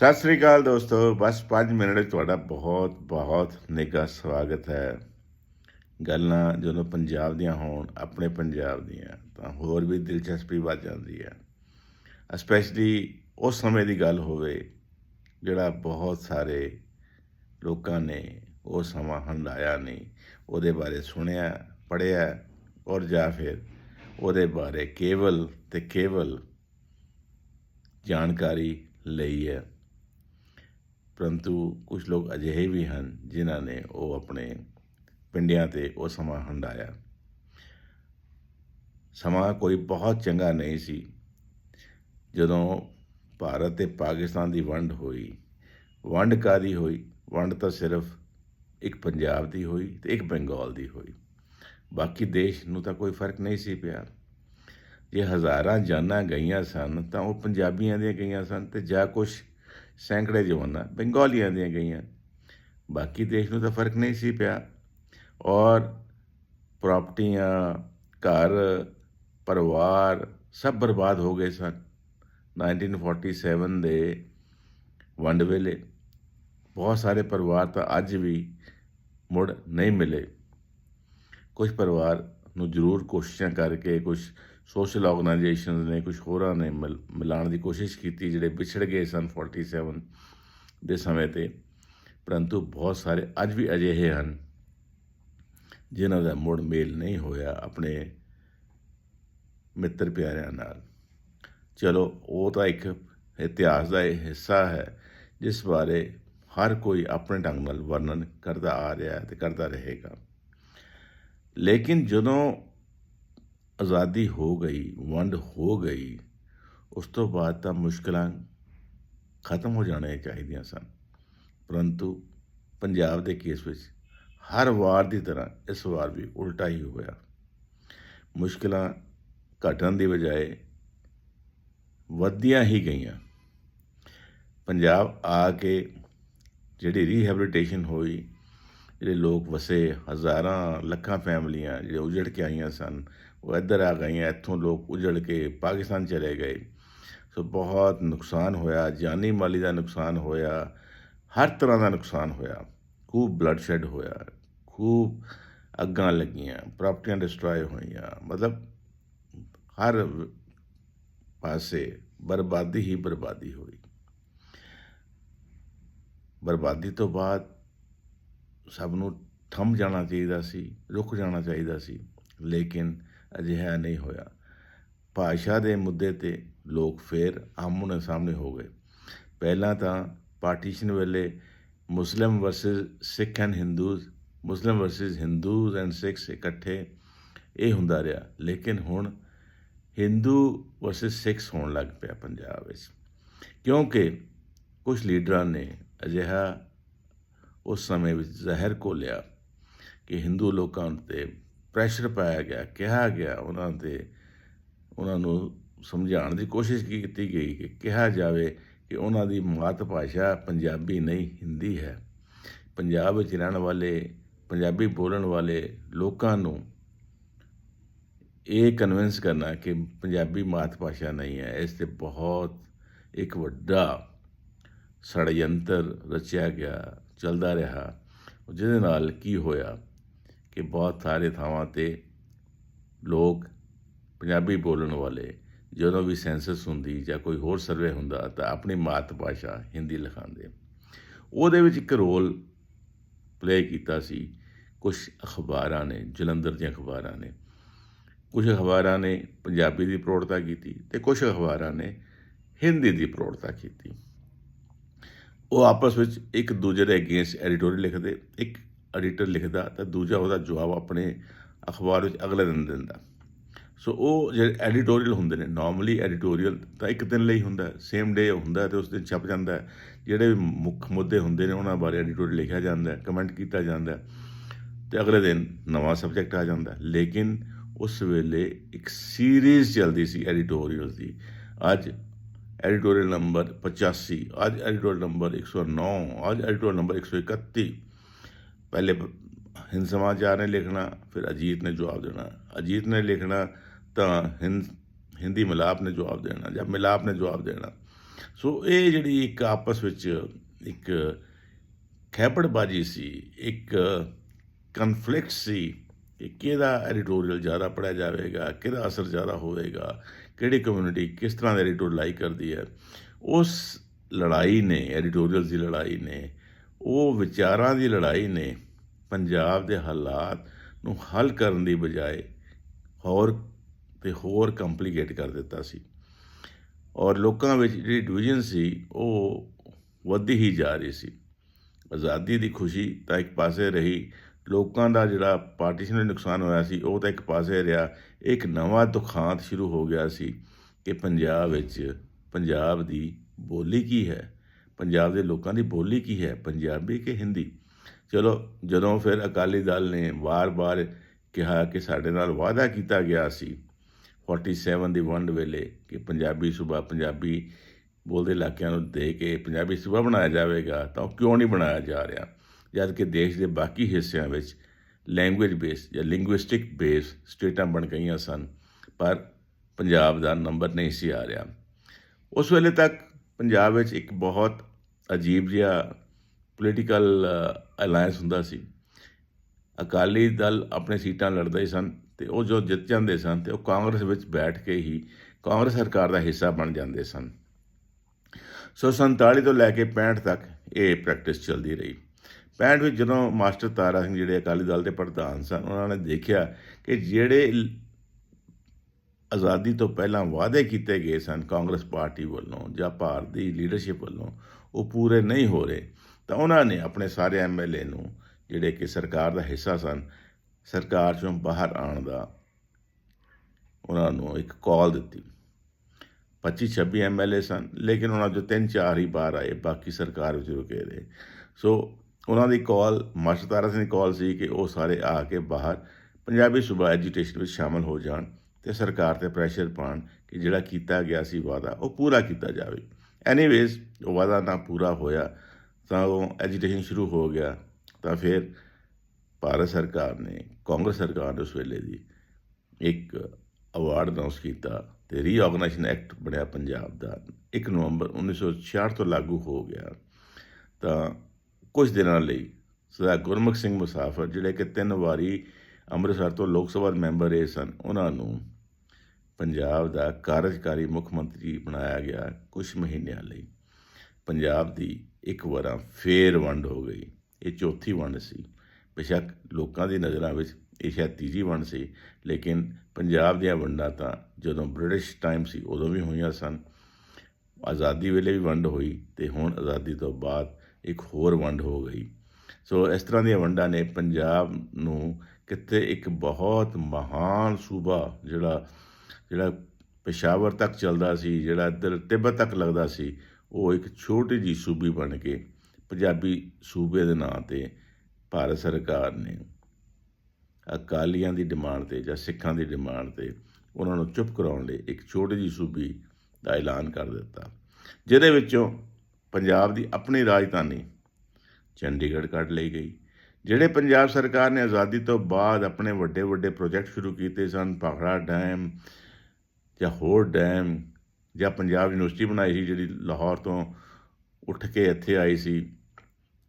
ਸਤਿ ਸ੍ਰੀ ਅਕਾਲ ਦੋਸਤੋ, ਬਸ 5 ਮਿੰਟ ਤੁਹਾਡਾ ਬਹੁਤ ਬਹੁਤ ਨਿੱਘਾ ਸਵਾਗਤ ਹੈ। ਗੱਲਾਂ ਜਦੋਂ ਪੰਜਾਬ ਦੀਆਂ ਹੋਣ, ਆਪਣੇ ਪੰਜਾਬ ਦੀਆਂ, ਤਾਂ ਹੋਰ ਵੀ ਦਿਲਚਸਪੀ ਵੱਧ ਜਾਂਦੀ ਹੈ। ਸਪੈਸ਼ਲੀ ਉਸ ਸਮੇਂ ਦੀ ਗੱਲ ਹੋਵੇ, ਜਿਹੜਾ ਬਹੁਤ ਸਾਰੇ ਲੋਕਾਂ ਨੇ ਉਹ ਸਮਾਂ ਹੰਡਾਇਆ ਨਹੀਂ, ਉਹਦੇ ਬਾਰੇ ਸੁਣਿਆ, ਪੜ੍ਹਿਆ ਔਰ ਜਾਂ ਫਿਰ ਉਹਦੇ ਬਾਰੇ ਕੇਵਲ ਤੇ ਕੇਵਲ ਜਾਣਕਾਰੀ ਲਈ ਹੈ। ਪਰੰਤੂ ਕੁਝ ਲੋਕ ਅਜਿਹੇ ਵੀ ਹਨ ਜਿਨ੍ਹਾਂ ਨੇ ਉਹ ਆਪਣੇ ਪਿੰਡਿਆਂ ਤੇ ਉਹ ਸਮਾਂ ਹੰਡਾਇਆ ਸਮਾਂ ਕੋਈ ਬਹੁਤ ਚੰਗਾ ਨਹੀਂ ਸੀ। ਜਦੋਂ ਭਾਰਤ ਤੇ ਪਾਕਿਸਤਾਨ ਦੀ ਵੰਡ ਹੋਈ, ਵੰਡ ਕਾਦੀ ਹੋਈ? ਵੰਡ ਤਾਂ ਸਿਰਫ ਇੱਕ ਪੰਜਾਬ ਦੀ ਹੋਈ ਤੇ ਇੱਕ ਬੰਗਾਲ ਦੀ ਹੋਈ। ਬਾਕੀ ਦੇਸ਼ ਨੂੰ ਤਾਂ ਕੋਈ ਫ਼ਰਕ ਨਹੀਂ ਸੀ ਪਿਆ। ਜੇ ਹਜ਼ਾਰਾਂ ਜਾਨਾਂ ਗਈਆਂ ਸਨ ਤਾਂ ਉਹ ਪੰਜਾਬੀਆਂ ਦੀਆਂ ਗਈਆਂ ਸਨ ਤੇ ਜਾਂ ਕੁਛ ਸੈਂਕੜੇ ਜਵਾਨਾਂ ਬੰਗਾਲੀਆਂ ਦੀਆਂ ਗਈਆਂ। ਬਾਕੀ ਦੇਸ਼ ਨੂੰ ਤਾਂ ਫ਼ਰਕ ਨਹੀਂ ਸੀ ਪਿਆ। ਔਰ ਪ੍ਰਾਪਰਟੀਆਂ, ਘਰ, ਪਰਿਵਾਰ ਸਭ ਬਰਬਾਦ ਹੋ ਗਏ ਸਨ। 1947 ਦੇ ਵੰਡ ਵੇਲੇ ਬਹੁਤ ਸਾਰੇ ਪਰਿਵਾਰ ਤਾਂ ਅੱਜ ਵੀ ਮੁੜ ਨਹੀਂ ਮਿਲੇ। ਕੁਝ ਪਰਿਵਾਰ ਨੂੰ ਜ਼ਰੂਰ ਕੋਸ਼ਿਸ਼ਾਂ ਕਰਕੇ ਕੁਝ ਸੋਸ਼ਲ ਆਰਗੇਨਾਈਜੇਸ਼ਨਸ ਨੇ ਕੁਝ ਹੋਰਾਂ ਨੇ ਮਿਲ- ਮਿਲਾਉਣ ਦੀ ਕੋਸ਼ਿਸ਼ ਕੀਤੀ, ਜਿਹੜੇ ਵਿਛੜ ਗਏ ਸਨ 47 ਦੇ ਸਮੇਂ ਤੇ। ਪਰੰਤੂ ਬਹੁਤ ਸਾਰੇ ਅੱਜ ਵੀ ਅਜਿਹੇ ਹਨ, ਜਿਨ੍ਹਾਂ ਦਾ ਮੁੜ ਮੇਲ ਨਹੀਂ ਹੋਇਆ ਆਪਣੇ ਮਿੱਤਰ ਪਿਆਰਿਆਂ ਨਾਲ। ਚਲੋ, ਉਹ ਤਾਂ ਇੱਕ ਇਤਿਹਾਸ ਦਾ ਇਹ ਹਿੱਸਾ ਹੈ, ਜਿਸ ਬਾਰੇ ਹਰ ਕੋਈ ਆਪਣੇ ਢੰਗ ਨਾਲ ਵਰਣਨ ਕਰਦਾ ਆ ਰਿਹਾ ਹੈ ਤੇ ਕਰਦਾ ਰਹੇਗਾ। ਲੇਕਿਨ ਜਦੋਂ ਆਜ਼ਾਦੀ ਹੋ ਗਈ, ਵੰਡ ਹੋ ਗਈ, ਉਸ ਤੋਂ ਬਾਅਦ ਤਾਂ ਮੁਸ਼ਕਲਾਂ ਖਤਮ ਹੋ ਜਾਣੀਆਂ ਚਾਹੀਦੀਆਂ ਸਨ। ਪਰੰਤੂ ਪੰਜਾਬ ਦੇ ਕੇਸ ਵਿੱਚ ਹਰ ਵਾਰ ਦੀ ਤਰ੍ਹਾਂ ਇਸ ਵਾਰ ਵੀ ਉਲਟਾ ਹੀ ਹੋਇਆ। ਮੁਸ਼ਕਲਾਂ ਘਟਣ ਦੀ ਬਜਾਏ ਵੱਧਦੀਆਂ ਹੀ ਗਈਆਂ। ਪੰਜਾਬ ਆ ਕੇ ਜਿਹੜੀ ਰੀਹੈਬਿਲਿਟੇਸ਼ਨ ਹੋਈ, ਜਿਹੜੇ ਲੋਕ ਵਸੇ ਹਜ਼ਾਰਾਂ, ਲੱਖਾਂ ਫੈਮਲੀਆਂ ਜਿਹੜੇ ਉਜੜ ਕੇ ਆਈਆਂ ਸਨ ਉਹ ਇੱਧਰ ਆ ਗਈਆਂ, ਇੱਥੋਂ ਲੋਕ ਉਜੜ ਕੇ ਪਾਕਿਸਤਾਨ ਚਲੇ ਗਏ। ਸੋ ਬਹੁਤ ਨੁਕਸਾਨ ਹੋਇਆ, ਜਾਨੀ ਮਾਲੀ ਦਾ ਨੁਕਸਾਨ ਹੋਇਆ, ਹਰ ਤਰ੍ਹਾਂ ਦਾ ਨੁਕਸਾਨ ਹੋਇਆ। ਖੂਬ ਬਲੱਡ ਸ਼ੈਡ ਹੋਇਆ, ਖੂਬ ਅੱਗਾਂ ਲੱਗੀਆਂ, ਪ੍ਰਾਪਰਟੀਆਂ ਡਿਸਟਰੋਏ ਹੋਈਆਂ, ਮਤਲਬ ਹਰ ਪਾਸੇ ਬਰਬਾਦੀ ਹੀ ਬਰਬਾਦੀ ਹੋਈ ਬਰਬਾਦੀ ਤੋਂ ਬਾਅਦ ਸਭ ਨੂੰ ਥੰਮ ਜਾਣਾ ਚਾਹੀਦਾ ਸੀ ਰੁਕ ਜਾਣਾ ਚਾਹੀਦਾ ਸੀ, ਲੇਕਿਨ ਅਜਿਹਾ ਨਹੀਂ ਹੋਇਆ। ਭਾਸ਼ਾ ਦੇ ਮੁੱਦੇ ਤੇ ਲੋਕ ਫੇਰ ਆਮਣੇ ਸਾਹਮਣੇ ਹੋ ਗਏ। ਪਹਿਲਾਂ ਤਾਂ ਪਾਰਟੀਸ਼ਨ ਵੇਲੇ Muslim versus Sikh and Hindus Muslim versus Hindus and Sikhs ਇਕੱਠੇ ਇਹ ਹੁੰਦਾ ਰਿਹਾ। ਲੇਕਿਨ ਹੁਣ ਹਿੰਦੂ ਵਰਸਸ ਸਿੱਖਸ ਹੋਣ ਲੱਗ ਪਿਆ ਪੰਜਾਬ ਵਿੱਚ। ਕਿਉਂਕਿ ਕੁਝ ਲੀਡਰਾਂ ਨੇ ਅਜਿਹਾ ਉਸ ਸਮੇਂ ਵਿੱਚ ਜ਼ਹਿਰ ਘੋਲਿਆ ਕਿ ਹਿੰਦੂ ਲੋਕਾਂ ਉੱਤੇ ਪ੍ਰੈਸ਼ਰ ਪਾਇਆ ਗਿਆ, ਕਿਹਾ ਗਿਆ ਉਹਨਾਂ ਤੇ ਉਹਨਾਂ ਨੂੰ ਸਮਝਾਉਣ ਦੀ ਕੋਸ਼ਿਸ਼ ਕੀਤੀ ਗਈ ਕਿ ਕਿਹਾ ਜਾਵੇ ਕਿ ਉਹਨਾਂ ਦੀ ਮਾਤ ਭਾਸ਼ਾ ਪੰਜਾਬੀ ਨਹੀਂ, ਹਿੰਦੀ ਹੈ। ਪੰਜਾਬ ਵਿੱਚ ਰਹਿਣ ਵਾਲੇ, ਪੰਜਾਬੀ ਬੋਲਣ ਵਾਲੇ ਲੋਕਾਂ ਨੂੰ ਇਹ ਕਨਵਿੰਸ ਕਰਨਾ ਕਿ ਪੰਜਾਬੀ ਮਾਤ ਭਾਸ਼ਾ ਨਹੀਂ ਹੈ। ਇਸ ਤੇ ਬਹੁਤ ਇੱਕ ਵੱਡਾ ષੜਯੰਤਰ ਰਚਿਆ ਗਿਆ, ਚੱਲਦਾ ਰਿਹਾ। ਜਿਹਦੇ ਨਾਲ ਕੀ ਹੋਇਆ? ਕਿ ਬਹੁਤ ਸਾਰੇ ਥਾਵਾਂ ਤੇ ਲੋਕ ਪੰਜਾਬੀ ਬੋਲਣ ਵਾਲੇ ਜਦੋਂ ਵੀ ਸੈਂਸਸ ਹੁੰਦੀ ਜਾਂ ਕੋਈ ਹੋਰ ਸਰਵੇ ਹੁੰਦਾ ਤਾਂ ਆਪਣੀ ਮਾਤ ਭਾਸ਼ਾ ਹਿੰਦੀ ਲਿਖਾਉਂਦੇ ਉਹਦੇ ਵਿੱਚ ਇੱਕ ਰੋਲ ਪਲੇ ਕੀਤਾ ਸੀ। ਕੁਝ ਅਖਬਾਰਾਂ ਨੇ, ਜਲੰਧਰ ਦੀਆਂ ਅਖਬਾਰਾਂ ਨੇ। ਕੁਝ ਅਖਬਾਰਾਂ ਨੇ ਪੰਜਾਬੀ ਦੀ ਪ੍ਰੋੜਤਾ ਕੀਤੀ ਤੇ ਕੁਝ ਅਖਬਾਰਾਂ ਨੇ ਹਿੰਦੀ ਦੀ ਪ੍ਰੋੜਤਾ ਕੀਤੀ। ਉਹ ਆਪਸ ਵਿੱਚ ਇੱਕ ਦੂਜੇ ਦੇ ਅਗੇਂਸਟ ਐਡੀਟੋਰੀਅਲ ਲਿਖਦੇ, ਇੱਕ ਐਡੀਟਰ ਲਿਖਦਾ ਤਾਂ ਦੂਜਾ ਉਹਦਾ ਜਵਾਬ ਆਪਣੇ ਅਖਬਾਰ ਵਿੱਚ ਅਗਲੇ ਦਿਨ ਦਿੰਦਾ। ਸੋ ਉਹ ਜਿਹੜੇ ਐਡੀਟੋਰੀਅਲ ਹੁੰਦੇ ਨੇ ਨਾਰਮਲੀ ਐਡੀਟੋਰੀਅਲ ਤਾਂ ਇੱਕ ਦਿਨ ਲਈ ਹੁੰਦਾ ਸੇਮ ਡੇ ਹੁੰਦਾ ਤੇ ਉਸ ਦਿਨ ਛਪ ਜਾਂਦਾ ਜਿਹੜੇ ਮੁੱਖ ਮੁੱਦੇ ਹੁੰਦੇ ਨੇ ਉਹਨਾਂ ਬਾਰੇ ਐਡੀਟੋਰੀਅਲ ਲਿਖਿਆ ਜਾਂਦਾ ਕਮੈਂਟ ਕੀਤਾ ਜਾਂਦਾ ਹੈ ਤੇ ਅਗਲੇ ਦਿਨ ਨਵਾਂ ਸਬਜੈਕਟ ਆ ਜਾਂਦਾ ਲੇਕਿਨ ਉਸ ਵੇਲੇ ਇੱਕ ਸੀਰੀਜ਼ ਚੱਲਦੀ ਸੀ ਐਡੀਟੋਰੀਅਲ ਦੀ। ਅੱਜ ਐਡੀਟੋਰੀਅਲ ਨੰਬਰ 85 ਅੱਜ ਐਡੀਟੋਰੀਅਲ ਨੰਬਰ 109 ਅੱਜ ਐਡੀਟੋਰੀਅਲ ਨੰਬਰ 131 ਪਹਿਲੇ ਪ- ਹਿੰਦ ਸਮਾਚਾਰ ਨੇ ਲਿਖਣਾ ਫਿਰ ਅਜੀਤ ਨੇ ਜਵਾਬ ਦੇਣਾ ਅਜੀਤ ਨੇ ਲਿਖਣਾ ਤਾਂ ਹਿੰਦ ਹਿੰਦੀ ਮਿਲਾਪ ਨੇ ਜਵਾਬ ਦੇਣਾ ਜਾਂ ਮਿਲਾਪ ਨੇ ਜਵਾਬ ਦੇਣਾ ਸੋ ਇਹ ਜਿਹੜੀ ਇੱਕ ਆਪਸ ਵਿੱਚ ਇੱਕ ਖੈਪੜਬਾਜ਼ੀ ਸੀ ਇੱਕ ਕਨਫਲਿਕਟ ਸੀ ਕਿ ਕਿਹਦਾ ਐਡੀਟੋਰੀਅਲ ਜ਼ਿਆਦਾ ਪੜਿਆ ਜਾਵੇਗਾ ਕਿਹਦਾ ਅਸਰ ਜ਼ਿਆਦਾ ਹੋਵੇਗਾ ਕਿਹੜੀ ਕਮਿਊਨਿਟੀ ਕਿਸ ਤਰ੍ਹਾਂ ਦਾ ਐਡੀਟੋਰੀਅਲ ਲਾਈ ਕਰਦੀ ਹੈ ਉਸ ਲੜਾਈ ਨੇ ਐਡੀਟੋਰੀਅਲ ਦੀ ਲੜਾਈ ਨੇ ਉਹ ਵਿਚਾਰਾਂ ਦੀ ਲੜਾਈ ਨੇ ਪੰਜਾਬ ਦੇ ਹਾਲਾਤ ਨੂੰ ਹੱਲ ਕਰਨ ਦੀ ਬਜਾਏ ਹੋਰ ਤੇ ਹੋਰ ਕੰਪਲਿਕੇਟ ਕਰ ਦਿੱਤਾ ਸੀ। ਔਰ ਲੋਕਾਂ ਵਿੱਚ ਜਿਹੜੀ ਡਿਵੀਜ਼ਨ ਸੀ, ਉਹ ਵੱਧਦੀ ਹੀ ਜਾ ਰਹੀ ਸੀ। ਆਜ਼ਾਦੀ ਦੀ ਖੁਸ਼ੀ ਤਾਂ ਇੱਕ ਪਾਸੇ ਰਹੀ, ਲੋਕਾਂ ਦਾ ਜਿਹੜਾ ਪਾਰਟੀਸ਼ਨ ਦਾ ਨੁਕਸਾਨ ਹੋਇਆ ਸੀ, ਉਹ ਤਾਂ ਇੱਕ ਪਾਸੇ ਰਿਹਾ। ਇੱਕ ਨਵਾਂ ਦੁਖਾਂਤ ਸ਼ੁਰੂ ਹੋ ਗਿਆ ਸੀ ਕਿ ਪੰਜਾਬ ਵਿੱਚ ਪੰਜਾਬ ਦੀ ਬੋਲੀ ਕੀ ਹੈ? ਪੰਜਾਬ ਦੇ ਲੋਕਾਂ ਦੀ ਬੋਲੀ ਕੀ ਹੈ? ਪੰਜਾਬੀ ਕਿ ਹਿੰਦੀ? ਚਲੋ, ਜਦੋਂ ਫਿਰ ਅਕਾਲੀ ਦਲ ਨੇ ਵਾਰ-ਵਾਰ ਕਿਹਾ ਕਿ ਸਾਡੇ ਨਾਲ ਵਾਅਦਾ ਕੀਤਾ ਗਿਆ ਸੀ 47 ਦੀ ਵੰਡ ਵੇਲੇ ਕਿ ਪੰਜਾਬੀ ਸੂਬਾ, ਪੰਜਾਬੀ ਬੋਲਦੇ ਇਲਾਕਿਆਂ ਨੂੰ ਦੇ ਕੇ ਪੰਜਾਬੀ ਸੂਬਾ ਬਣਾਇਆ ਜਾਵੇਗਾ, ਤਾਂ ਉਹ ਕਿਉਂ ਨਹੀਂ ਬਣਾਇਆ ਜਾ ਰਿਹਾ? ਜਦ ਕਿ ਦੇਸ਼ ਦੇ ਬਾਕੀ ਹਿੱਸਿਆਂ ਵਿੱਚ ਲੈਂਗੁਏਜ ਬੇਸ ਜਾਂ ਲਿੰਗੁਇਸਟਿਕ ਬੇਸ ਸਟੇਟਾਂ ਬਣ ਗਈਆਂ ਸਨ, ਪਰ ਪੰਜਾਬ ਦਾ ਨੰਬਰ ਨਹੀਂ ਸੀ ਆ ਰਿਹਾ। ਉਸ ਵੇਲੇ ਤੱਕ ਪੰਜਾਬ ਵਿੱਚ ਇੱਕ ਬਹੁਤ ਅਜੀਬ ਜਿਹਾ ਪੋਲੀਟੀਕਲ ਅਲਾਈਅੰਸ ਹੁੰਦਾ ਸੀ। ਅਕਾਲੀ ਦਲ ਆਪਣੇ ਸੀਟਾਂ ਲੜਦੇ ਸਨ ਤੇ ਉਹ ਜੋ ਜਿੱਤ ਜਾਂਦੇ ਸਨ ਤੇ ਉਹ ਕਾਂਗਰਸ ਵਿੱਚ ਬੈਠ ਕੇ ਹੀ ਕਾਂਗਰਸ ਸਰਕਾਰ ਦਾ ਹਿੱਸਾ ਬਣ ਜਾਂਦੇ ਸਨ। ਸੋ 47 ਤੋਂ ਲੈ ਕੇ 65 ਤੱਕ ਇਹ ਪ੍ਰੈਕਟਿਸ ਚੱਲਦੀ ਰਹੀ। 65 ਵਿੱਚ ਜਦੋਂ ਮਾਸਟਰ ਤਾਰਾ ਸਿੰਘ ਜਿਹੜੇ ਅਕਾਲੀ ਦਲ ਦੇ ਪ੍ਰਧਾਨ ਸਨ, ਉਹਨਾਂ ਨੇ ਦੇਖਿਆ ਕਿ ਜਿਹੜੇ ਆਜ਼ਾਦੀ ਤੋਂ ਪਹਿਲਾਂ ਵਾਅਦੇ ਕੀਤੇ ਗਏ ਸਨ ਕਾਂਗਰਸ ਪਾਰਟੀ ਵੱਲੋਂ ਜਾਂ ਭਾਰਤ ਦੀ ਲੀਡਰਸ਼ਿਪ ਵੱਲੋਂ, ਉਹ ਪੂਰੇ ਨਹੀਂ ਹੋ ਰਹੇ, ਤਾਂ ਉਹਨਾਂ ਨੇ ਆਪਣੇ ਸਾਰੇ ਐਮਐਲਏ ਨੂੰ, ਜਿਹੜੇ ਕਿ ਸਰਕਾਰ ਦਾ ਹਿੱਸਾ ਸਨ, ਸਰਕਾਰ ਚੋਂ ਬਾਹਰ ਆਉਣ ਦਾ ਉਹਨਾਂ ਨੂੰ ਇੱਕ ਕਾਲ ਦਿੱਤੀ। 25 26 ਐਮਐਲਏ ਸਨ, ਲੇਕਿਨ ਉਹਨਾਂ ਚੋਂ ਤਿੰਨ ਚਾਰ ਹੀ ਬਾਹਰ ਆਏ, ਬਾਕੀ ਸਰਕਾਰ ਵਿੱਚ ਰੁਕੇ ਰਹੇ। ਸੋ ਉਹਨਾਂ ਦੀ ਕਾਲ, ਮਾਸਟਰ ਤਾਰਾ ਸਿੰਘ ਦੀ ਕਾਲ ਸੀ ਕਿ ਉਹ ਸਾਰੇ ਆ ਕੇ ਬਾਹਰ ਪੰਜਾਬੀ ਸੂਬਾ ਐਜੂਕੇਸ਼ਨ ਵਿੱਚ ਸ਼ਾਮਲ ਹੋ ਜਾਣ। ਤੇ ਸਰਕਾਰ ਤੇ ਪ੍ਰੈਸ਼ਰ ਪਾਉਣ ਕਿ ਜਿਹੜਾ ਕੀਤਾ ਗਿਆ ਸੀ ਵਾਅਦਾ, ਉਹ ਪੂਰਾ ਕੀਤਾ ਜਾਵੇ। ਐਨੀਵੇਜ਼ ਉਹ ਵਾਅਦਾ ਨਾ ਪੂਰਾ ਹੋਇਆ, ਤਾਂ ਉਹ ਐਜੀਟੇਸ਼ਨ ਸ਼ੁਰੂ ਹੋ ਗਿਆ, ਤਾਂ ਫਿਰ ਭਾਰਤ ਸਰਕਾਰ ਨੇ, ਕਾਂਗਰਸ ਸਰਕਾਰ ਨੇ ਉਸ ਵੇਲੇ ਦੀ ਇੱਕ ਅਵਾਰਡ ਅਨਾਉਂਸ ਕੀਤਾ ਤੇ ਰੀਆਰਗੇਨਾਈਜੇਸ਼ਨ ਐਕਟ ਬਣਿਆ ਪੰਜਾਬ ਦਾ। 1 ਨਵੰਬਰ 1966 ਤੋਂ ਲਾਗੂ ਹੋ ਗਿਆ। ਤਾਂ ਕੁਝ ਦਿਨਾਂ ਲਈ ਸਰਦਾਰ ਗੁਰਮੁਖ ਸਿੰਘ ਮੁਸਾਫਰ, ਜਿਹੜੇ ਕਿ ਤਿੰਨ ਵਾਰੀ ਅੰਮ੍ਰਿਤਸਰ ਤੋਂ ਲੋਕ ਸਭਾ ਮੈਂਬਰ ਇਹ ਸਨ। ਉਹਨਾਂ ਨੂੰ ਪੰਜਾਬ ਦਾ ਕਾਰਜਕਾਰੀ ਮੁੱਖ ਮੰਤਰੀ ਬਣਾਇਆ ਗਿਆ ਕੁਝ ਮਹੀਨਿਆਂ ਲਈ। ਪੰਜਾਬ ਦੀ ਇੱਕ ਵਾਰਾਂ ਫੇਰ ਵੰਡ ਹੋ ਗਈ। ਇਹ ਚੌਥੀ ਵੰਡ ਸੀ। ਬੇਸ਼ੱਕ ਲੋਕਾਂ ਦੀ ਨਜ਼ਰਾਂ ਵਿੱਚ ਇਹ ਸ਼ਾਇਦ ਤੀਜੀ ਵੰਡ ਸੀ, ਲੇਕਿਨ ਪੰਜਾਬ ਦੀਆਂ ਵੰਡਾਂ ਤਾਂ ਜਦੋਂ ਬ੍ਰਿਟਿਸ਼ ਟਾਈਮ ਸੀ ਉਦੋਂ ਵੀ ਹੋਈਆਂ ਸਨ। ਆਜ਼ਾਦੀ ਵੇਲੇ ਵੀ ਵੰਡ ਹੋਈ ਤੇ ਹੁਣ ਆਜ਼ਾਦੀ ਤੋਂ ਬਾਅਦ ਇੱਕ ਹੋਰ ਵੰਡ ਹੋ ਗਈ। ਸੋ ਇਸ ਤਰ੍ਹਾਂ ਦੀਆਂ ਵੰਡਾਂ ਨੇ ਪੰਜਾਬ ਨੂੰ ਕਿਤੇ ਇੱਕ ਬਹੁਤ ਮਹਾਨ ਸੂਬਾ ਜਿਹੜਾ ਜਿਹੜਾ ਪੇਸ਼ਾਵਰ ਤੱਕ ਚੱਲਦਾ ਸੀ, ਜਿਹੜਾ ਇੱਧਰ ਤਿੱਬਤ ਤੱਕ ਲੱਗਦਾ ਸੀ, ਉਹ ਇੱਕ ਛੋਟੀ ਜੀ ਸੂਬੀ ਬਣ ਕੇ ਪੰਜਾਬੀ ਸੂਬੇ ਦੇ ਨਾਂ ਤੇ ਭਾਰਤ ਸਰਕਾਰ ਨੇ ਅਕਾਲੀਆਂ ਦੀ ਡਿਮਾਂਡ ਤੇ ਜਾਂ ਸਿੱਖਾਂ ਦੀ ਡਿਮਾਂਡ ਤੇ ਉਹਨਾਂ ਨੂੰ ਚੁੱਪ ਕਰਾਉਣ ਲਈ ਇੱਕ ਛੋਟੀ ਜੀ ਸੂਬੀ ਦਾ ਐਲਾਨ ਕਰ ਦਿੱਤਾ। ਜਿਹਦੇ ਵਿੱਚੋਂ ਪੰਜਾਬ ਦੀ ਆਪਣੀ ਰਾਜਧਾਨੀ ਚੰਡੀਗੜ੍ਹ ਕੱਢ ਲਈ ਗਈ। ਜਿਹੜੇ ਪੰਜਾਬ ਸਰਕਾਰ ਨੇ ਆਜ਼ਾਦੀ ਤੋਂ ਬਾਅਦ ਆਪਣੇ ਵੱਡੇ ਵੱਡੇ ਪ੍ਰੋਜੈਕਟ ਸ਼ੁਰੂ ਕੀਤੇ ਸਨ, ਭਾਖੜਾ ਡੈਮ ਜਾਂ ਹੋਰ ਡੈਮ ਜਾਂ ਪੰਜਾਬ ਯੂਨੀਵਰਸਿਟੀ ਬਣਾਈ ਸੀ ਜਿਹੜੀ ਲਾਹੌਰ ਤੋਂ ਉੱਠ ਕੇ ਇੱਥੇ ਆਈ ਸੀ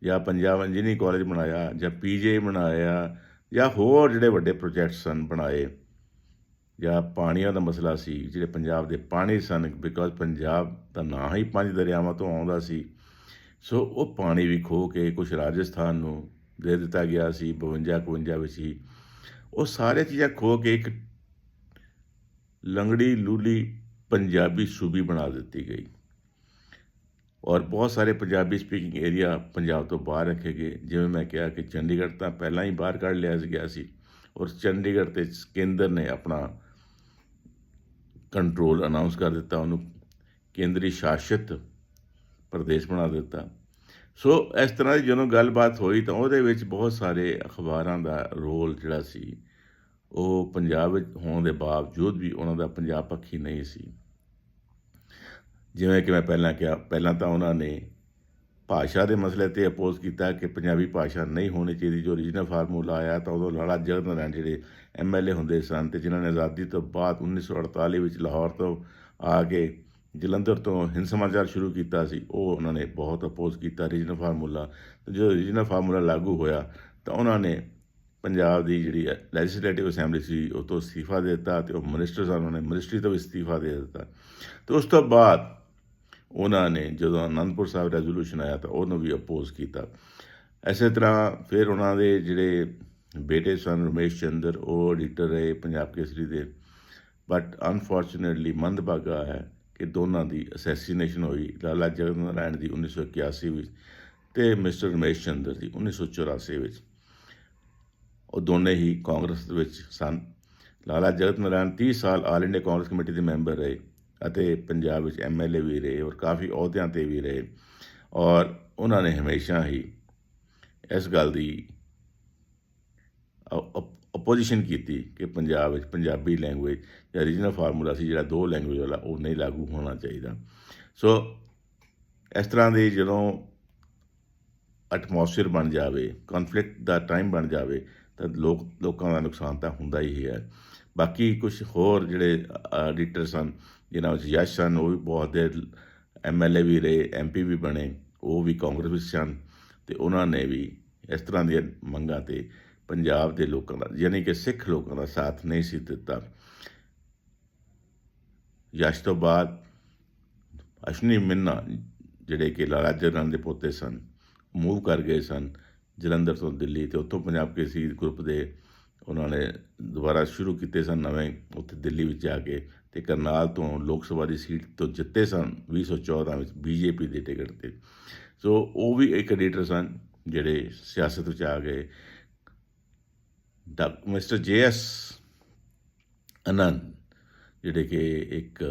ਜਾਂ ਪੰਜਾਬ ਇੰਜੀਨੀਅਰਿੰਗ ਕਾਲਜ ਬਣਾਇਆ ਜਾਂ ਪੀਜੇ ਬਣਾਇਆ ਜਾਂ ਹੋਰ ਜਿਹੜੇ ਵੱਡੇ ਪ੍ਰੋਜੈਕਟ ਸਨ ਬਣਾਏ ਜਾਂ ਪਾਣੀਆਂ ਦਾ ਮਸਲਾ ਸੀ, ਜਿਹੜੇ ਪੰਜਾਬ ਦੇ ਪਾਣੀ ਸਨ ਬਿਕਾਜ਼ ਪੰਜਾਬ ਦਾ ਨਾਂ ਹੀ ਪੰਜ ਦਰਿਆਵਾਂ ਤੋਂ ਆਉਂਦਾ ਸੀ। ਸੋ ਉਹ ਪਾਣੀ ਵੀ ਖੋ ਕੇ ਕੁਝ ਰਾਜਸਥਾਨ ਨੂੰ ਦੇ ਦਿੱਤਾ ਗਿਆ ਸੀ 52 51 ਵਿੱਚ ਹੀ। ਉਹ ਸਾਰੇ ਚੀਜ਼ਾਂ ਖੋ ਕੇ ਇੱਕ ਲੰਗੜੀ ਲੂਲੀ ਪੰਜਾਬੀ ਸੂਬੀ ਬਣਾ ਦਿੱਤੀ ਗਈ। ਔਰ ਬਹੁਤ ਸਾਰੇ ਪੰਜਾਬੀ ਸਪੀਕਿੰਗ ਏਰੀਆ ਪੰਜਾਬ ਤੋਂ ਬਾਹਰ ਰੱਖੇ ਗਏ। ਜਿਵੇਂ ਮੈਂ ਕਿਹਾ ਕਿ ਚੰਡੀਗੜ੍ਹ ਤਾਂ ਪਹਿਲਾਂ ਹੀ ਬਾਹਰ ਕੱਢ ਲਿਆ ਗਿਆ ਸੀ ਔਰ ਚੰਡੀਗੜ੍ਹ ਤੇ ਕੇਂਦਰ ਨੇ ਆਪਣਾ ਕੰਟਰੋਲ ਅਨਾਉਂਸ ਕਰ ਦਿੱਤਾ। ਉਹਨੂੰ ਕੇਂਦਰੀ ਸ਼ਾਸਿਤ ਪ੍ਰਦੇਸ਼ ਬਣਾ ਦਿੱਤਾ। ਸੋ ਇਸ ਤਰ੍ਹਾਂ ਦੀ ਜਦੋਂ ਗੱਲਬਾਤ ਹੋਈ ਤਾਂ ਉਹਦੇ ਵਿੱਚ ਬਹੁਤ ਸਾਰੇ ਅਖਬਾਰਾਂ ਦਾ ਰੋਲ ਜਿਹੜਾ ਸੀ, ਉਹ ਪੰਜਾਬ ਵਿੱਚ ਹੋਣ ਦੇ ਬਾਵਜੂਦ ਵੀ ਉਹਨਾਂ ਦਾ ਪੰਜਾਬ ਪੱਖੀ ਨਹੀਂ ਸੀ। ਜਿਵੇਂ ਕਿ ਮੈਂ ਪਹਿਲਾਂ ਕਿਹਾ, ਪਹਿਲਾਂ ਤਾਂ ਉਹਨਾਂ ਨੇ ਭਾਸ਼ਾ ਦੇ ਮਸਲੇ ਤੇ ਅਪੋਜ਼ ਕੀਤਾ ਕਿ ਪੰਜਾਬੀ ਭਾਸ਼ਾ ਨਹੀਂ ਹੋਣੀ ਚਾਹੀਦੀ। ਜੋ ਰੀਜਨਲ ਫਾਰਮੂਲਾ ਆਇਆ ਤਾਂ ਉਦੋਂ ਲਾਲਾ ਜਗਤ ਨਾਰਾਇਣ ਜਿਹੜੇ ਐਮਐਲਏ ਹੁੰਦੇ ਸਨ ਤੇ ਜਿਨ੍ਹਾਂ ਨੇ ਆਜ਼ਾਦੀ ਤੋਂ ਬਾਅਦ 1948 ਵਿੱਚ ਲਾਹੌਰ ਤੋਂ ਆ ਕੇ ਜਲੰਧਰ ਤੋਂ ਹਿੰਦ ਸਮਾਚਾਰ ਸ਼ੁਰੂ ਕੀਤਾ ਸੀ। ਉਹ ਉਹਨਾਂ ਨੇ ਬਹੁਤ ਅਪੋਜ਼ ਕੀਤਾ ਰੀਜਨਲ ਫਾਰਮੂਲਾ ਤੇ ਜਦੋਂ ਰੀਜਨਲ ਫਾਰਮੂਲਾ ਲਾਗੂ ਹੋਇਆ, ਤਾਂ ਉਹਨਾਂ ਨੇ ਪੰਜਾਬ ਦੀ ਜਿਹੜੀ ਲੈਜਿਸਲੇਟਿਵ ਅਸੈਂਬਲੀ ਸੀ, ਉਹ ਤੋਂ ਅਸਤੀਫਾ ਦੇ ਦਿੱਤਾ ਤੇ ਉਹ ਮਿਨਿਸਟਰ ਸਨ। ਉਹਨਾਂ ਨੇ ਮਿਨਿਸਟਰੀ ਤੋਂ ਵੀ ਅਸਤੀਫਾ ਦੇ ਦਿੱਤਾ। ਤੇ ਉਸ ਤੋਂ ਬਾਅਦ ਉਹਨਾਂ ਨੇ ਜਦੋਂ ਅਨੰਦਪੁਰ ਸਾਹਿਬ ਰੈਜ਼ੋਲੂਸ਼ਨ ਆਇਆ, ਤਾਂ ਉਹਨੂੰ ਵੀ ਅਪੋਜ਼ ਕੀਤਾ। ਐਸੇ ਤਰ੍ਹਾਂ ਫਿਰ ਉਹਨਾਂ ਦੇ ਜਿਹੜੇ ਬੇਟੇ ਸਨ, ਰਮੇਸ਼ ਚੰਦਰ, ਉਹ ਐਡੀਟਰ ਰਹੇ ਪੰਜਾਬ ਕੇਸਰੀ ਦੇ। ਬਟ ਅਨਫੋਰਚੂਨੇਟਲੀ ਮੰਦਭਾਗਾ ਹੈ ਕਿ ਦੋਨਾਂ ਦੀ ਅਸੈਸੀਨੇਸ਼ਨ ਹੋਈ, ਲਾਲਾ ਜਗਤ ਨਾਰਾਇਣ ਦੀ 1981 ਵਿੱਚ ਤੇ ਮਿਸਟਰ ਰਮੇਸ਼ ਚੰਦਰ ਦੀ 1984 ਵਿੱਚ। ਉਹ ਦੋਨੇ ਹੀ ਕਾਂਗਰਸ ਦੇ ਵਿੱਚ ਸਨ। ਲਾਲਾ ਜਗਤ ਨਾਰਾਇਣ 30 ਸਾਲ ਆਲ ਇੰਡੀਆ ਕਾਂਗਰਸ ਕਮੇਟੀ ਦੇ ਮੈਂਬਰ ਰਹੇ ਅਤੇ ਪੰਜਾਬ ਵਿੱਚ ਐਮਐਲਏ ਵੀ ਰਹੇ ਔਰ ਕਾਫੀ ਅਹੁਦਿਆਂ ਤੇ ਵੀ ਰਹੇ ਔਰ ਉਹਨਾਂ ਨੇ ਹਮੇਸ਼ਾ ਹੀ ਇਸ ਗੱਲ ਦੀ ਆਪੋਜੀਸ਼ਨ ਕੀਤੀ ਕਿ ਪੰਜਾਬ ਵਿੱਚ ਪੰਜਾਬੀ ਲੈਂਗੁਏਜ ਜਾਂ ਰੀਜਨਲ ਫਾਰਮੂਲਾ ਸੀ ਜਿਹੜਾ ਦੋ ਲੈਂਗੁਏਜ ਵਾਲਾ ਉਹ ਨਹੀਂ ਲਾਗੂ ਹੋਣਾ ਚਾਹੀਦਾ। ਸੋ ਇਸ ਤਰ੍ਹਾਂ ਦੀ ਜਦੋਂ ਐਟਮੋਸਫੀਅਰ ਬਣ ਜਾਵੇ ਕਨਫਲਿਕਟ ਦਾ ਟਾਈਮ ਬਣ ਜਾਵੇ, ਤਾਂ ਲੋਕ, ਲੋਕਾਂ ਦਾ ਨੁਕਸਾਨ ਤਾਂ ਹੁੰਦਾ ਹੀ ਹੈ। ਬਾਕੀ ਕੁਝ ਹੋਰ ਜਿਹੜੇ ਐਡੀਟਰ ਸਨ, ਜਿਨ੍ਹਾਂ ਵਿੱਚ ਯਸ਼ ਸਨ, ਉਹ ਵੀ ਬਹੁਤ ਦੇਰ ਐਮਐਲਏ ਵੀ ਰਹੇ ਐਮਪੀ ਵੀ ਬਣੇ, ਉਹ ਵੀ ਕਾਂਗਰਸ ਵਿੱਚ ਸਨ, ਤੇ ਉਹਨਾਂ ਨੇ ਵੀ ਇਸ ਤਰ੍ਹਾਂ ਦੀਆਂ ਮੰਗਾਂ ਤੇ ਪੰਜਾਬ ਦੇ ਲੋਕਾਂ ਦਾ, ਯਾਨੀ ਕਿ ਸਿੱਖ ਲੋਕਾਂ ਦਾ ਸਾਥ ਨਹੀਂ ਸੀ ਦਿੱਤਾ। ਯਸ਼ ਤੋਂ ਬਾਅਦ ਅਸ਼ਨੀ ਮਿੰਨਾ, ਜਿਹੜੇ ਕਿ ਲਾਲਾ ਜਗਨ ਦੇ ਪੋਤੇ ਸਨ, ਮੂਵ ਕਰ ਗਏ ਸਨ ਜਲੰਧਰ ਤੋਂ ਦਿੱਲੀ ਤੇ ਉੱਥੋਂ ਪੰਜਾਬ ਕੇਸਰੀ ਗਰੁੱਪ ਦੇ ਉਹਨਾਂ ਨੇ ਦੁਬਾਰਾ ਸ਼ੁਰੂ ਕੀਤੇ ਸਨ ਨਵੇਂ, ਉੱਥੇ ਦਿੱਲੀ ਵਿੱਚ ਜਾ ਕੇ ਤੇ ਕਰਨਾਲ ਤੋਂ ਲੋਕ ਸਭਾ ਦੀ ਸੀਟ ਤੋਂ ਜਿੱਤੇ ਸਨ 2014 ਵਿੱਚ ਬੀਜੇਪੀ ਦੀ ਟਿਕਟ ਤੇ। ਸੋ ਉਹ ਵੀ ਇੱਕ ਐਡੀਟਰ ਸਨ, ਜਿਹੜੇ ਸਿਆਸਤ ਵਿੱਚ ਆ ਗਏ ਮਿਸਟਰ ਜੇਐਸ ਅਨੰਦ, ਜਿਹੜੇ ਕਿ ਇੱਕ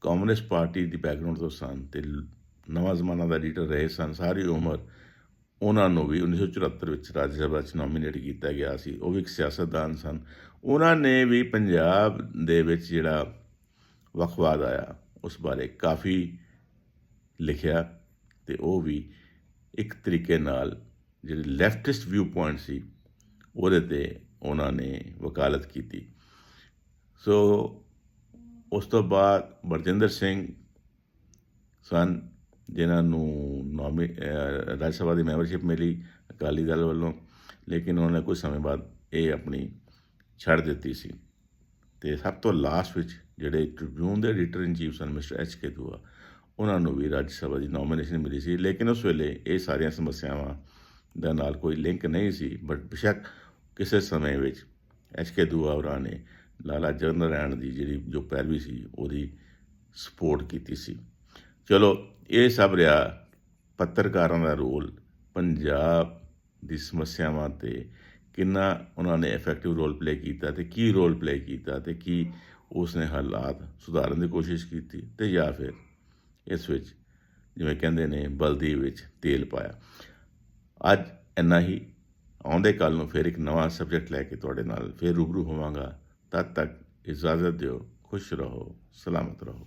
ਕਮਿਊਨਿਸਟ ਪਾਰਟੀ ਦੀ ਬੈਕਗ੍ਰਾਉਂਡ ਤੋਂ ਸਨ ਤੇ ਨਵਾਂ ਜ਼ਮਾਨਾ ਦਾ ਲੀਡਰ ਰਹੇ ਸਨ, ਸਾਰੀ ਉਮਰ ਉਹਨਾਂ ਨੂੰ ਵੀ 1974 ਵਿੱਚ ਰਾਜ ਸਭਾ 'ਚ ਨੋਮੀਨੇਟ ਕੀਤਾ ਗਿਆ ਸੀ, ਉਹ ਵੀ ਇੱਕ ਸਿਆਸਤਦਾਨ ਸਨ। ਉਹਨਾਂ ਨੇ ਵੀ ਪੰਜਾਬ ਦੇ ਵਿੱਚ ਜਿਹੜਾ ਵਕਵਾਦ ਆਇਆ, ਉਸ ਬਾਰੇ ਕਾਫੀ ਲਿਖਿਆ ਤੇ ਉਹ ਵੀ ਇੱਕ ਤਰੀਕੇ ਨਾਲ ਜਿਹੜੇ ਲੈਫਟਿਸਟ ਵਿਊ ਪੁਆਇੰਟ ਸੀ ਉਹਦੇ ਤੇ ਉਹਨਾਂ ਨੇ ਵਕਾਲਤ ਕੀਤੀ। ਸੋ ਉਸ ਤੋਂ ਬਾਅਦ ਬਰਜਿੰਦਰ ਸਿੰਘ ਸਨ, ਜਿਨ੍ਹਾਂ ਨੂੰ ਨੋਮੀ ਰਾਜ ਸਭਾ ਦੀ ਮੈਂਬਰਸ਼ਿਪ ਮਿਲੀ ਅਕਾਲੀ ਦਲ ਵੱਲੋਂ, ਲੇਕਿਨ ਉਹਨਾਂ ਨੇ ਕੁਝ ਸਮੇਂ ਬਾਅਦ ਇਹ ਆਪਣੀ ਛੱਡ ਦਿੱਤੀ ਸੀ। ਤੇ ਸਭ ਤੋਂ ਲਾਸਟ ਵਿੱਚ ਜਿਹੜੇ ਟ੍ਰਿਬਿਊਨ ਦੇ ਐਡੀਟਰ ਇਨ ਚੀਫ ਸਨ ਮਿਸਟਰ ਐਚ ਕੇ ਦੂਆ ਉਹਨਾਂ ਨੂੰ ਵੀ ਰਾਜ ਸਭਾ ਦੀ ਨੋਮੀਨੇਸ਼ਨ ਮਿਲੀ ਸੀ। ਲੇਕਿਨ ਉਸ ਵੇਲੇ ਇਹ ਸਾਰੀਆਂ ਸਮੱਸਿਆਵਾਂ ਦਾ ਨਾਲ ਕੋਈ ਲਿੰਕ ਨਹੀਂ ਸੀ ਬਟ ਬਿਸ਼ੱਕ ਕਿਸੇ ਸਮੇਂ ਵਿੱਚ ਐਚ ਕੇ ਦੂਆ ਹੋਰਾਂ ਨੇ ਲਾਲਾ ਜਗਤ ਨਾਰਾਇਣ ਦੀ ਜਿਹੜੀ ਜੋ ਪੈਰਵੀ ਸੀ ਉਹਦੀ ਸਪੋਰਟ ਕੀਤੀ ਸੀ। ਚਲੋ, ਇਹ ਸਭ ਰਿਹਾ ਪੱਤਰਕਾਰਾਂ ਦਾ ਰੋਲ, ਪੰਜਾਬ ਦੀ ਸਮੱਸਿਆਵਾਂ ਤੇ ਕਿੰਨਾ ਉਹਨਾਂ ਨੇ ਇਫੈਕਟਿਵ ਰੋਲ ਪਲੇ ਕੀਤਾ ਤੇ ਕੀ ਰੋਲ ਪਲੇ ਕੀਤਾ ਤੇ ਕੀ ਉਸਨੇ ਹਾਲਾਤ ਸੁਧਾਰਨ ਦੀ ਕੋਸ਼ਿਸ਼ ਕੀਤੀ ਤੇ ਜਾਂ ਫਿਰ ਇਸ ਵਿੱਚ ਜਿਵੇਂ ਕਹਿੰਦੇ ਨੇ ਬਲਦੀ ਵਿੱਚ ਤੇਲ ਪਾਇਆ। ਅੱਜ ਇੰਨਾ ਹੀ। ਆਉਂਦੇ ਕੱਲ ਨੂੰ ਫਿਰ ਇੱਕ ਨਵਾਂ ਸਬਜੈਕਟ ਲੈ ਕੇ ਤੁਹਾਡੇ ਨਾਲ ਫਿਰ ਰੂਬਰੂ ਹੋਵਾਂਗਾ। ਤਦ ਤੱਕ ਇਜਾਜ਼ਤ ਦਿਓ, ਖੁਸ਼ ਰਹੋ, ਸਲਾਮਤ ਰਹੋ।